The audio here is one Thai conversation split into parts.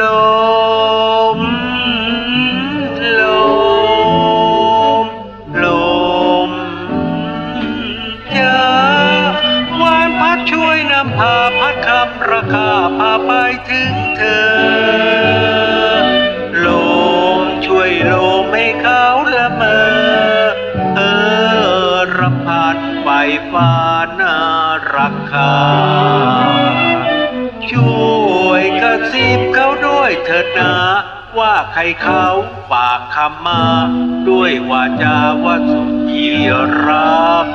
ลมลมลมเจอวานพัดช่วยนำพาพัดขัระคาพาไปถึงเธอ ลมช่วยลมให้เขาละเมอเออระพัไฟฟ้าน่ารักคาช่ว ด้วยเถิดนะว่าใครเขาฝากคำมา ด้วยวาจาว่าสุดที่รัก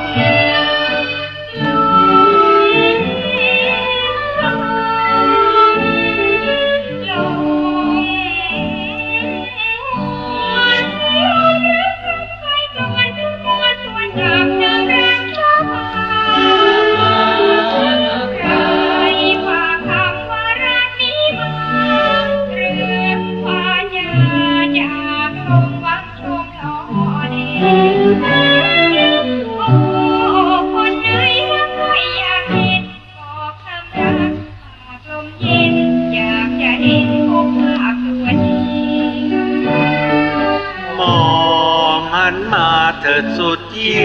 เถิดสุดที่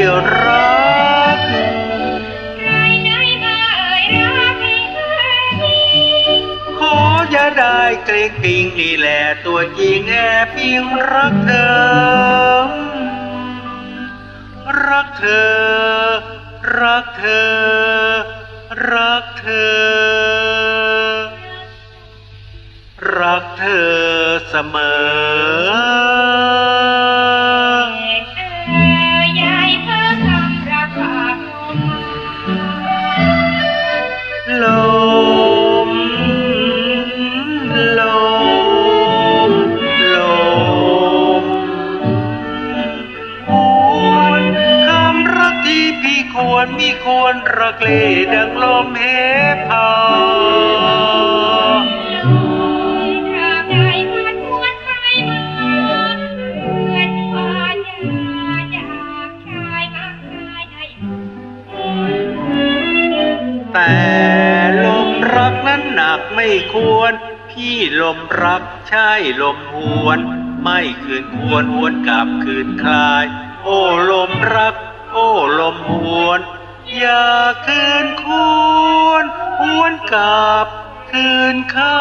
รักใครไหนมาเอ่ยรักให้เธอมีขออย่าได้เกรงปิงนี่แหละตัวจริงแอบพิงรักเธอ รักเธอ รักเธอ รักเธอ รักเธอเสมอ ควรมีควรรักเลดังลมเหพาตราบใดพัดพวนไปมาเพื่อนฟ้าจะจากชายมากมายในแต่ลมรักนั้นหนักไม่ควร พี่ลมรักใช่ลมหวน ไม่คืนควรหวนกลับคืนคลาย โอ้ลมรัก มหวนอย่าคืนควรหวนกลับคืนคลา